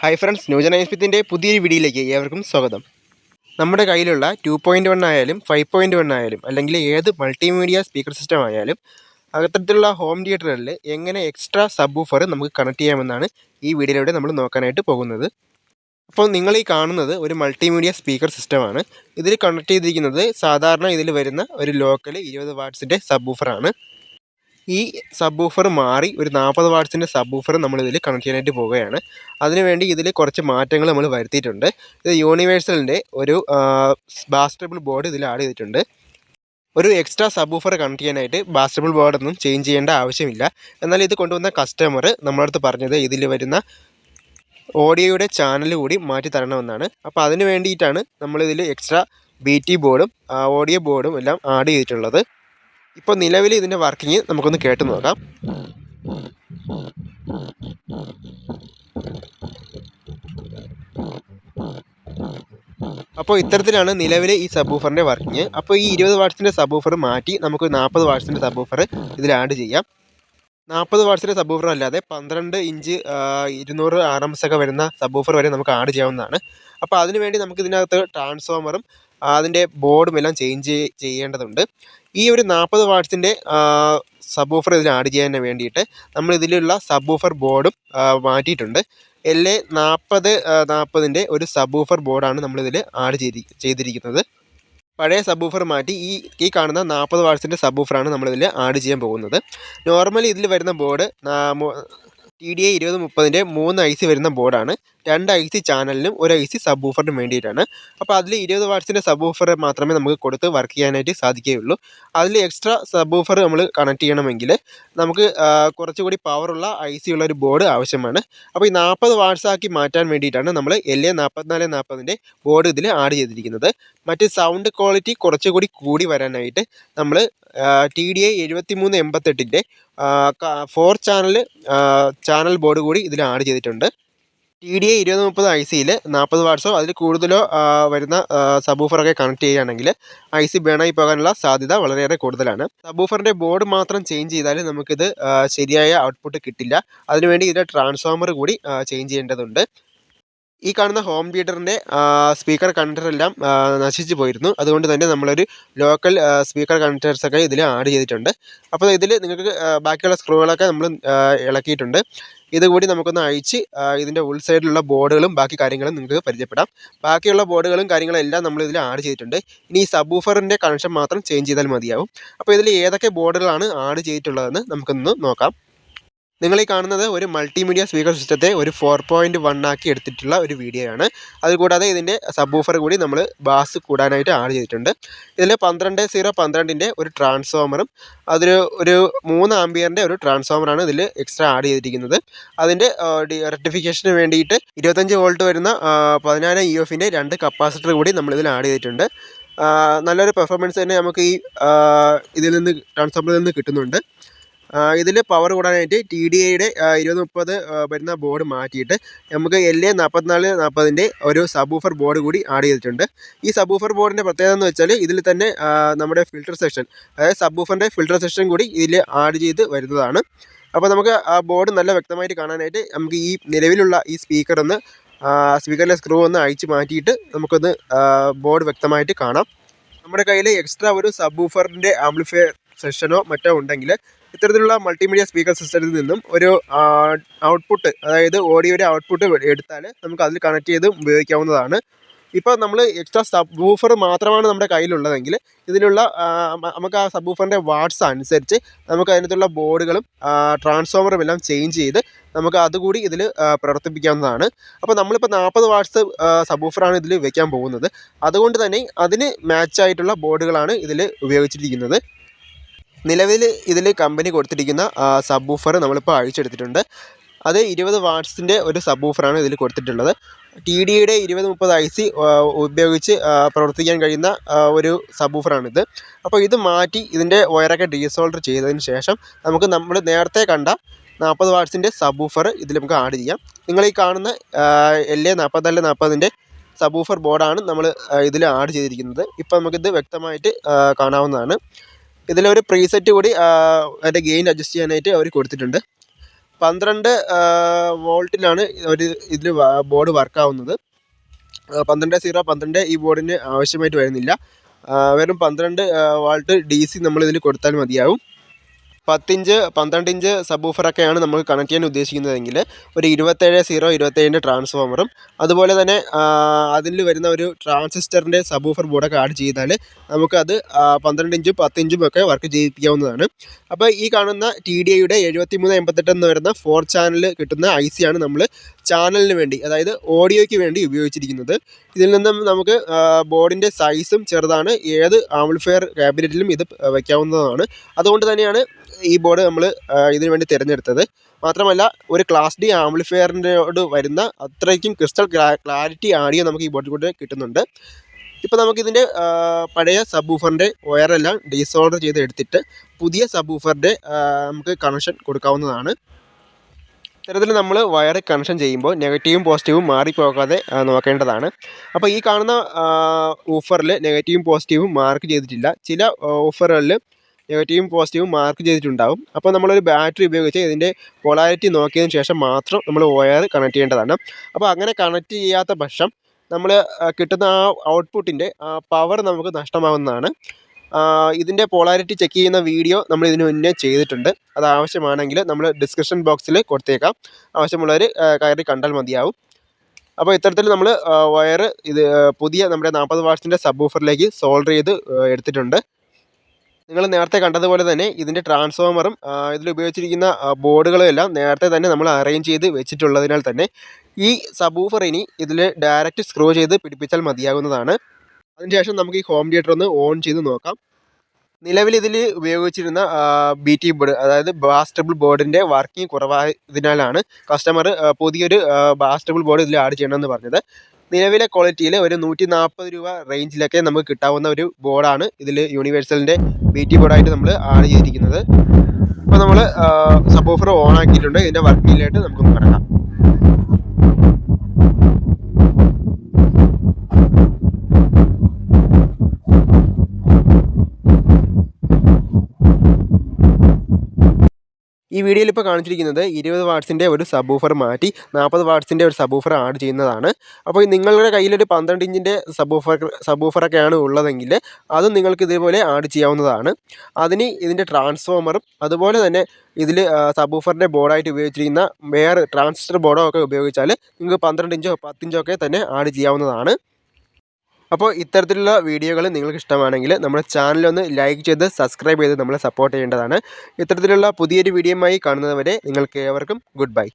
Hi friends new gen ഐസ്പിത്തിന്റെ പുതിയൊരു വീഡിയോയിലേക്ക് ഏവർക്കും സ്വാഗതം. നമ്മുടെ കയ്യിലുള്ള ടു പോയിന്റ് വൺ ആയാലും ഫൈവ് പോയിന്റ് വൺ ആയാലും അല്ലെങ്കിൽ ഏത് മൾട്ടിമീഡിയ സ്പീക്കർ സിസ്റ്റം ആയാലും അത്തരത്തിലുള്ള ഹോം തിയേറ്ററിൽ എങ്ങനെ എക്സ്ട്രാ സബ് ഓഫർ നമുക്ക് കണക്ട് ചെയ്യാമെന്നാണ് ഈ വീഡിയോയിലൂടെ നമ്മൾ നോക്കാനായിട്ട് പോകുന്നത്. അപ്പോൾ നിങ്ങൾ ഈ കാണുന്നത് ഒരു മൾട്ടിമീഡിയ സ്പീക്കർ സിസ്റ്റമാണ് ഇതിൽ കണക്ട് ചെയ്തിരിക്കുന്നത് സാധാരണ ഇതിൽ വരുന്ന ഒരു ലോക്കൽ ഇരുപത് വാട്ട്സിന്റെ സബ് ഊഫറാണ് ഈ സബ് ഊഫർ മാറി ഒരു നാൽപ്പത് വാട്ട്സിന്റെ ഊഫർ നമ്മളിതിൽ കണക്ട് ചെയ്യാനായിട്ട് പോവുകയാണ്. അതിനുവേണ്ടി ഇതിൽ കുറച്ച് മാറ്റങ്ങൾ നമ്മൾ വരുത്തിയിട്ടുണ്ട്. ഇത് യൂണിവേഴ്സലിന്റെ ഒരു ബാസ്റ്റബിൾ ബോർഡ് ഇതിൽ ആഡ് ചെയ്തിട്ടുണ്ട്. ഒരു എക്സ്ട്രാ സബ് ഊഫർ കണക്ട് ചെയ്യാനായിട്ട് ബാസ്റ്റബിൾ ബോർഡൊന്നും ചേഞ്ച് ചെയ്യേണ്ട ആവശ്യമില്ല. എന്നാൽ ഇത് കൊണ്ടുവന്ന കസ്റ്റമർ നമ്മളടുത്ത് പറഞ്ഞത് ഇതിൽ വരുന്ന ഓഡിയോയുടെ ചാനൽ കൂടി മാറ്റി തരണമെന്നാണ്. അപ്പോൾ അതിന് വേണ്ടിയിട്ടാണ് നമ്മളിതിൽ എക്സ്ട്രാ ബി ടി ബോർഡും ഓഡിയോ ബോർഡും എല്ലാം ആഡ് ചെയ്തിട്ടുള്ളത്. ഇപ്പോൾ നിലവിൽ ഇതിന്റെ വർക്കിംഗ് നമുക്കൊന്ന് കേട്ട് നോക്കാം. അപ്പോൾ ഇത്തരത്തിലാണ് നിലവിലെ ഈ സബൂഫറിന്റെ വർക്കിംഗ് അപ്പോൾ ഈ ഇരുപത് വാട്ട്സിന്റെ സബൂഫർ മാറ്റി നമുക്ക് നാൽപ്പത് വാട്ട്സിന്റെ സബൂഫർ ഇതിൽ ആഡ് ചെയ്യാം. നാൽപ്പത് വാട്ട്സിന്റെ സബൂഫർ അല്ലാതെ പന്ത്രണ്ട് ഇഞ്ച് ഇരുന്നൂറ് ഒക്കെ വരുന്ന സബൂഫർ വരെ നമുക്ക് ആഡ് ചെയ്യാവുന്നതാണ്. അപ്പോൾ അതിനുവേണ്ടി നമുക്ക് ഇതിനകത്ത് ട്രാൻസ്ഫോമറും അതിന്റെ ബോർഡും എല്ലാം ചേഞ്ച് ചെയ്യേണ്ടതുണ്ട്. ഈ ഒരു നാൽപ്പത് വാട്ട്സിന്റെ സബ് ഊഫർ ഇതിൽ ആഡ് ചെയ്യാൻ വേണ്ടിയിട്ട് നമ്മൾ ഇതിലുള്ള സബ് ഊഫർ ബോർഡും മാറ്റിയിട്ടുണ്ട്. എൽ എ നാൽപ്പത് നാൽപ്പതിന്റെ ഒരു സബ് ഊഫർ ബോർഡാണ് നമ്മളിതിൽ ആഡ് ചെയ്തി ചെയ്തിരിക്കുന്നത്. പഴയ സബ് ഊഫർ മാറ്റി ഈ ഈ കാണുന്ന നാൽപ്പത് വാട്ട്സിന്റെ സബ് ഊഫറാണ് നമ്മളിതിൽ ആഡ് ചെയ്യാൻ പോകുന്നത്. നോർമലി ഇതിൽ വരുന്ന ബോർഡ് ടി ഡി എ ഇരുപത് മുപ്പതിന്റെ മൂന്ന് ഐ സി വരുന്ന ബോർഡാണ് രണ്ട് ഐ സി ചാനലിനും ഒരു ഐ സി സബ് ഊഫറിനും വേണ്ടിയിട്ടാണ്. അപ്പോൾ അതിൽ ഇരുപത് വാട്ട്സിന്റെ സബ് ഊഫർ മാത്രമേ നമുക്ക് കൊടുത്ത് വർക്ക് ചെയ്യാനായിട്ട് സാധിക്കുകയുള്ളൂ. അതിൽ എക്സ്ട്രാ സബ് ഊഫർ നമ്മൾ കണക്ട് ചെയ്യണമെങ്കിൽ നമുക്ക് കുറച്ചുകൂടി പവറുള്ള ഐ സി ഉള്ള ഒരു ബോർഡ് ആവശ്യമാണ്. അപ്പോൾ ഈ നാൽപ്പത് വാട്ട്സ് ആക്കി മാറ്റാൻ വേണ്ടിയിട്ടാണ് നമ്മൾ എൽ എ നാൽപ്പത്തിനാല് നാൽപ്പതിന്റെ ബോർഡ് ഇതിൽ ആഡ് ചെയ്തിരിക്കുന്നത്. മറ്റ് സൗണ്ട് ക്വാളിറ്റി കുറച്ചുകൂടി കൂടി വരാനായിട്ട് നമ്മൾ ടി ഡി എ എഴുപത്തി മൂന്ന് എൺപത്തെട്ടിന്റെ ഫോർ ചാനൽ ചാനൽ ബോർഡ് കൂടി ഇതിൽ ആഡ് ചെയ്തിട്ടുണ്ട്. ടി ഡി എ ഇരുപത് മുപ്പത് ഐ സിയിൽ നാൽപ്പത് വാട്ട്സോ അതിൽ കൂടുതലോ വരുന്ന സബൂഫറൊക്കെ കണക്ട് ചെയ്യുകയാണെങ്കിൽ ഐ സി ബേണായി പോകാനുള്ള സാധ്യത വളരെയേറെ കൂടുതലാണ്. സബൂഫറിന്റെ ബോർഡ് മാത്രം ചേഞ്ച് ചെയ്താൽ നമുക്കിത് ശരിയായ ഔട്ട്പുട്ട് കിട്ടില്ല. അതിനുവേണ്ടി ഇതിന്റെ ട്രാൻസ്ഫോമർ കൂടി ചേഞ്ച് ചെയ്യേണ്ടതുണ്ട്. ഈ കാണുന്ന ഹോം തിയേറ്ററിന്റെ സ്പീക്കർ കണക്ടറെല്ലാം നശിച്ചു പോയിരുന്നു. അതുകൊണ്ട് തന്നെ നമ്മളൊരു ലോക്കൽ സ്പീക്കർ കണക്ടേഴ്സൊക്കെ ഇതിൽ ആഡ് ചെയ്തിട്ടുണ്ട്. അപ്പോൾ ഇതിൽ നിങ്ങൾക്ക് ബാക്കിയുള്ള സ്ക്രൂകളൊക്കെ നമ്മൾ ഇളക്കിയിട്ടുണ്ട്. ഇതുകൂടി നമുക്കൊന്ന് അഴിച്ച് ഇതിന്റെ ഉൾ സൈഡിലുള്ള ബോർഡുകളും ബാക്കി കാര്യങ്ങളും നിങ്ങൾക്ക് പരിചയപ്പെടാം. ബാക്കിയുള്ള ബോർഡുകളും കാര്യങ്ങളും എല്ലാം നമ്മൾ ഇതിൽ ആഡ് ചെയ്തിട്ടുണ്ട്. ഇനി ഈ സബൂഫറിന്റെ കണക്ഷൻ മാത്രം ചേഞ്ച് ചെയ്താൽ മതിയാവും. അപ്പോൾ ഇതിൽ ഏതൊക്കെ ബോർഡുകളാണ് ആഡ് ചെയ്തിട്ടുള്ളതെന്ന് നമുക്കൊന്ന് നോക്കാം. നിങ്ങൾ ഈ കാണുന്നത് ഒരു മൾട്ടിമീഡിയ സ്പീക്കർ സിസ്റ്റത്തെ ഒരു ഫോർ പോയിന്റ് വൺ ആക്കി എടുത്തിട്ടുള്ള ഒരു വീഡിയോ ആണ്. അതുകൂടാതെ ഇതിന്റെ സബ് ഊഫർ കൂടി നമ്മൾ ബാസ് കൂടാനായിട്ട് ആഡ് ചെയ്തിട്ടുണ്ട്. ഇതിൽ പന്ത്രണ്ട് സീറോ പന്ത്രണ്ടിന്റെ ഒരു ട്രാൻസ്ഫോമറും അതൊരു ഒരു മൂന്ന് ആംബിയറിന്റെ ഒരു ട്രാൻസ്ഫോമറാണ് ഇതിൽ എക്സ്ട്രാ ആഡ് ചെയ്തിരിക്കുന്നത്. അതിന്റെ റെക്ടിഫിക്കേഷന് വേണ്ടിയിട്ട് ഇരുപത്തഞ്ച് വോൾട്ട് വരുന്ന പതിനായിരം ഇ എഫിന്റെ രണ്ട് കപ്പാസിറ്റർ കൂടി നമ്മളിതിൽ ആഡ് ചെയ്തിട്ടുണ്ട്. നല്ലൊരു പെർഫോമൻസ് തന്നെ നമുക്ക് ഈ ഇതിൽ നിന്ന് ട്രാൻസ്ഫോമറിൽ നിന്ന് കിട്ടുന്നുണ്ട്. ഇതിൽ പവർ കൂടാനായിട്ട് ടി ഡി ഐയുടെ ഇരുപത് മുപ്പത് വരുന്ന ബോർഡ് മാറ്റിയിട്ട് നമുക്ക് എൽ എ നാൽപ്പത്തിനാല് നാൽപ്പതിന്റെ ഒരു സബൂഫർ ബോർഡ് കൂടി ആഡ് ചെയ്തിട്ടുണ്ട്. ഈ സബൂഫർ ബോർഡിന്റെ പ്രത്യേകത എന്ന് വെച്ചാൽ ഇതിൽ തന്നെ നമ്മുടെ ഫിൽട്ടർ സെക്ഷൻ അതായത് സബൂഫറിന്റെ ഫിൽട്ടർ സെക്ഷൻ കൂടി ഇതിൽ ആഡ് ചെയ്ത് വരുന്നതാണ്. അപ്പോൾ നമുക്ക് ആ ബോർഡ് നല്ല വ്യക്തമായിട്ട് കാണാനായിട്ട് നമുക്ക് ഈ നിലവിലുള്ള ഈ സ്പീക്കർ ഒന്ന് സ്പീക്കറിലെ സ്ക്രൂ ഒന്ന് അഴിച്ച് മാറ്റിയിട്ട് നമുക്കൊന്ന് ബോർഡ് വ്യക്തമായിട്ട് കാണാം. നമ്മുടെ കയ്യിൽ എക്സ്ട്രാ ഒരു സബൂഫറിന്റെ ആംപ്ലിഫയർ സെഷനോ മറ്റോ ഉണ്ടെങ്കിൽ ഇത്തരത്തിലുള്ള മൾട്ടിമീഡിയ സ്പീക്കർ സിസ്റ്റത്തിൽ നിന്നും ഒരു ഔട്ട്പുട്ട് അതായത് ഓഡിയോയുടെ ഔട്ട്പുട്ട് എടുത്താൽ നമുക്ക് അതിൽ കണക്ട് ചെയ്ത് ഉപയോഗിക്കാവുന്നതാണ്. ഇപ്പോൾ നമ്മൾ എക്സ്ട്രാ സബ് വൂഫർ മാത്രമാണ് നമ്മുടെ കയ്യിലുള്ളതെങ്കിൽ ഇതിലുള്ള നമുക്ക് ആ സബ് വൂഫറിന്റെ വാട്ട്സ് അനുസരിച്ച് നമുക്ക് അതിനകത്തുള്ള ബോർഡുകളും ട്രാൻസ്ഫോമറും എല്ലാം ചേഞ്ച് ചെയ്ത് നമുക്ക് അതുകൂടി ഇതിൽ പ്രവർത്തിപ്പിക്കാവുന്നതാണ്. അപ്പോൾ നമ്മളിപ്പോൾ നാൽപ്പത് വാട്ട്സ് സബ് വൂഫറാണ് ഇതിൽ വയ്ക്കാൻ പോകുന്നത്. അതുകൊണ്ട് തന്നെ അതിന് മാച്ചായിട്ടുള്ള ബോർഡുകളാണ് ഇതിൽ ഉപയോഗിച്ചിരിക്കുന്നത്. നിലവിൽ ഇതിൽ കമ്പനി കൊടുത്തിരിക്കുന്ന സബ് ഊഫർ നമ്മളിപ്പോൾ അഴിച്ചെടുത്തിട്ടുണ്ട്. അത് ഇരുപത് വാട്ട്സിന്റെ ഒരു സബ് ഊഫറാണ് ഇതിൽ കൊടുത്തിട്ടുള്ളത്. ടി ഡിയുടെ ഇരുപത് മുപ്പത് ഐ സി ഉപയോഗിച്ച് പ്രവർത്തിക്കാൻ കഴിയുന്ന ഒരു സബ് ഊഫറാണിത് അപ്പോൾ ഇത് മാറ്റി ഇതിന്റെ വയറൊക്കെ ഡീസോൾഡർ ചെയ്തതിന് ശേഷം നമുക്ക് നമ്മൾ നേരത്തെ കണ്ട നാൽപ്പത് വാട്ട്സിന്റെ സബ് ഊഫർ ഇതിൽ നമുക്ക് ആഡ് ചെയ്യാം. നിങ്ങൾ ഈ കാണുന്ന എൽ എ നാൽപ്പത്തല്ല നാൽപ്പതിന്റെ സബ് ഊഫർ ബോർഡാണ് നമ്മൾ ഇതിൽ ആഡ് ചെയ്തിരിക്കുന്നത്. ഇപ്പോൾ നമുക്കിത് വ്യക്തമായിട്ട് കാണാവുന്നതാണ്. ഇതിലൊരു പ്രീസെറ്റ് കൂടി അതിന്റെ ഗെയിൻ അഡ്ജസ്റ്റ് ചെയ്യാനായിട്ട് അവർ കൊടുത്തിട്ടുണ്ട്. പന്ത്രണ്ട് വോൾട്ടിലാണ് ഒരു ഇതിൽ ബോർഡ് വർക്കാവുന്നത് പന്ത്രണ്ട് സീറോ പന്ത്രണ്ട് ഈ ബോർഡിന് ആവശ്യമായിട്ട് വരുന്നില്ല. വെറും പന്ത്രണ്ട് വോൾട്ട് ഡി സി നമ്മളിതിൽ കൊടുത്താൽ മതിയാവും. പത്തിഞ്ച് പന്ത്രണ്ട് ഇഞ്ച് സബ് ഊഫറൊക്കെയാണ് നമ്മൾ കണക്ട് ചെയ്യാൻ ഉദ്ദേശിക്കുന്നതെങ്കിൽ ഒരു ഇരുപത്തേഴ് സീറോ ഇരുപത്തേഴിന്റെ ട്രാൻസ്ഫോമറും അതുപോലെ തന്നെ അതിൽ വരുന്ന ഒരു ട്രാൻസിസ്റ്ററിന്റെ സബ് ഊഫർ ബോർഡൊക്കെ ആഡ് ചെയ്താൽ നമുക്കത് പന്ത്രണ്ട് ഇഞ്ചും പത്ത് ഇഞ്ചും ഒക്കെ വർക്ക് ചെയ്യിപ്പിക്കാവുന്നതാണ്. അപ്പോൾ ഈ കാണുന്ന ടി ഡി ഐയുടെ എഴുപത്തി മൂന്ന് എൺപത്തെട്ട് എന്ന് വരുന്ന ഫോർ ചാനൽ കിട്ടുന്ന ഐ ആണ് നമ്മൾ ചാനലിന് വേണ്ടി അതായത് ഓഡിയോയ്ക്ക് വേണ്ടി ഉപയോഗിച്ചിരിക്കുന്നത്. ഇതിൽ നിന്നും നമുക്ക് ബോർഡിന്റെ സൈസും ചെറുതാണ് ഏത് ആംപ്ലിഫയർ ക്യാബിനറ്റിലും ഇത് വയ്ക്കാവുന്നതാണ്. അതുകൊണ്ട് തന്നെയാണ് ഈ ബോർഡ് നമ്മൾ ഇതിനു വേണ്ടി തിരഞ്ഞെടുത്തത്. മാത്രമല്ല ഒരു ക്ലാസ് ഡി ആംപ്ലിഫയറിനോട് വരുന്ന അത്രയ്ക്കും ക്രിസ്റ്റൽ ക്ലാരിറ്റി ആഡിയോ നമുക്ക് ഈ ബോർഡിൽ കൂടെ കിട്ടുന്നുണ്ട്. ഇപ്പോൾ നമുക്കിതിന്റെ പഴയ സബ് ഊഫറിന്റെ വയറെല്ലാം ഡിസോർഡർ ചെയ്ത് എടുത്തിട്ട് പുതിയ സബ് ഊഫറിന്റെ നമുക്ക് കണക്ഷൻ കൊടുക്കാവുന്നതാണ്. ഇത്തരത്തിൽ നമ്മൾ വയർ കണക്ഷൻ ചെയ്യുമ്പോൾ നെഗറ്റീവും പോസിറ്റീവും മാറിപ്പോകാതെ നോക്കേണ്ടതാണ്. അപ്പോൾ ഈ കാണുന്ന ഓഫറിൽ നെഗറ്റീവും പോസിറ്റീവും മാർക്ക് ചെയ്തിട്ടില്ല. ചില ഓഫറുകളിൽ നെഗറ്റീവും പോസിറ്റീവും മാർക്ക് ചെയ്തിട്ടുണ്ടാവും. അപ്പോൾ നമ്മളൊരു ബാറ്ററി ഉപയോഗിച്ച് ഇതിന്റെ പൊളാരിറ്റി നോക്കിയതിന് ശേഷം മാത്രം നമ്മൾ വയർ കണക്ട് ചെയ്യേണ്ടതാണ്. അപ്പോൾ അങ്ങനെ കണക്ട് ചെയ്യാത്ത പക്ഷം നമ്മൾ കിട്ടുന്ന ആ ഔട്ട്പുട്ടിന്റെ പവർ നമുക്ക് നഷ്ടമാവുന്നതാണ്. ഇതിന്റെ പോളാരിറ്റി ചെക്ക് ചെയ്യുന്ന വീഡിയോ നമ്മൾ ഇതിനു മുന്നേ ചെയ്തിട്ടുണ്ട്. അത് ആവശ്യമാണെങ്കിൽ നമ്മൾ ഡിസ്ക്രിപ്ഷൻ ബോക്സിൽ കൊടുത്തേക്കാം. ആവശ്യമുള്ളവർ കയറി കണ്ടാൽ മതിയാവും. അപ്പോൾ ഇത്തരത്തിൽ നമ്മൾ വയർ ഇത് പുതിയ നമ്മുടെ നാൽപ്പത് വാർഷത്തിന്റെ സബ് ഓഫറിലേക്ക് സോൾഡർ ചെയ്ത് എടുത്തിട്ടുണ്ട്. നിങ്ങൾ നേരത്തെ കണ്ടതുപോലെ തന്നെ ഇതിന്റെ ട്രാൻസ്ഫോമറും ഇതിൽ ഉപയോഗിച്ചിരിക്കുന്ന ബോർഡുകളും എല്ലാം നേരത്തെ തന്നെ നമ്മൾ അറേഞ്ച് ചെയ്ത് വെച്ചിട്ടുള്ളതിനാൽ തന്നെ ഈ സബൂഫർ ഇനി ഇതിൽ ഡയറക്റ്റ് സ്ക്രൂ ചെയ്ത് പിടിപ്പിച്ചാൽ മതിയാകുന്നതാണ്. അതിനുശേഷം നമുക്ക് ഈ ഹോം തിയേറ്റർ ഒന്ന് ഓൺ ചെയ്ത് നോക്കാം. നിലവിൽ ഇതിൽ ഉപയോഗിച്ചിരുന്ന ബി ടി ബോർഡ് അതായത് ബാസ്റ്റബിൾ ബോർഡിന്റെ വർക്കിംഗ് കുറവായതിനാലാണ് കസ്റ്റമർ പുതിയൊരു ബാസ്റ്റബിൾ ബോർഡ് ഇതിൽ ആഡ് ചെയ്യണമെന്ന് പറഞ്ഞത്. നിലവിലെ ക്വാളിറ്റിയിൽ ഒരു നൂറ്റി നാൽപ്പത് രൂപ റേഞ്ചിലൊക്കെ നമുക്ക് കിട്ടാവുന്ന ഒരു ബോർഡാണ് ഇതിൽ യൂണിവേഴ്സലിന്റെ ബി ടി ബോർഡായിട്ട് നമ്മൾ ആഡ് ചെയ്തിരിക്കുന്നത്. അപ്പോൾ നമ്മൾ സബ് ഓഫർ ഓൺ ആക്കിയിട്ടുണ്ട്. ഇതിന്റെ വർക്കിങ്ങിലായിട്ട് നമുക്കൊന്ന് കിടക്കാം ഈ വീഡിയോയിൽ ഇപ്പോൾ കാണിച്ചിരിക്കുന്നത് ഇരുപത് വാട്ട്സിന്റെ ഒരു സബൂഫർ മാറ്റി നാൽപ്പത് വാട്ട്സിന്റെ ഒരു സബൂഫർ ആഡ് ചെയ്യുന്നതാണ്. അപ്പോൾ നിങ്ങളുടെ കയ്യിലൊരു പന്ത്രണ്ട് ഇഞ്ചിന്റെ സബൂഫർ സബൂഫറൊക്കെയാണ് ഉള്ളതെങ്കിൽ അതും നിങ്ങൾക്ക് ഇതേപോലെ ആഡ് ചെയ്യാവുന്നതാണ്. അതിന് ഇതിന്റെ ട്രാൻസ്ഫോമറും അതുപോലെ തന്നെ ഇതിൽ സബൂഫറിന്റെ ബോർഡായിട്ട് ഉപയോഗിച്ചിരിക്കുന്ന വേറെ ട്രാൻസിസ്റ്റർ ബോർഡോ ഒക്കെ ഉപയോഗിച്ചാൽ നിങ്ങൾക്ക് പന്ത്രണ്ട് ഇഞ്ചോ പത്തിഞ്ചോ ഒക്കെ തന്നെ ആഡ് ചെയ്യാവുന്നതാണ്. അപ്പോൾ ഇത്തരത്തിലുള്ള വീഡിയോകൾ നിങ്ങൾക്ക് ഇഷ്ടമാണെങ്കിൽ നമ്മുടെ ചാനലൊന്ന് ലൈക്ക് ചെയ്ത് സബ്സ്ക്രൈബ് ചെയ്ത് നമ്മളെ സപ്പോർട്ട് ചെയ്യേണ്ടതാണ്. ഇത്തരത്തിലുള്ള പുതിയൊരു വീഡിയോയുമായി കാണുന്നതുവരെ നിങ്ങൾക്ക് ഏവർക്കും ഗുഡ് ബൈ.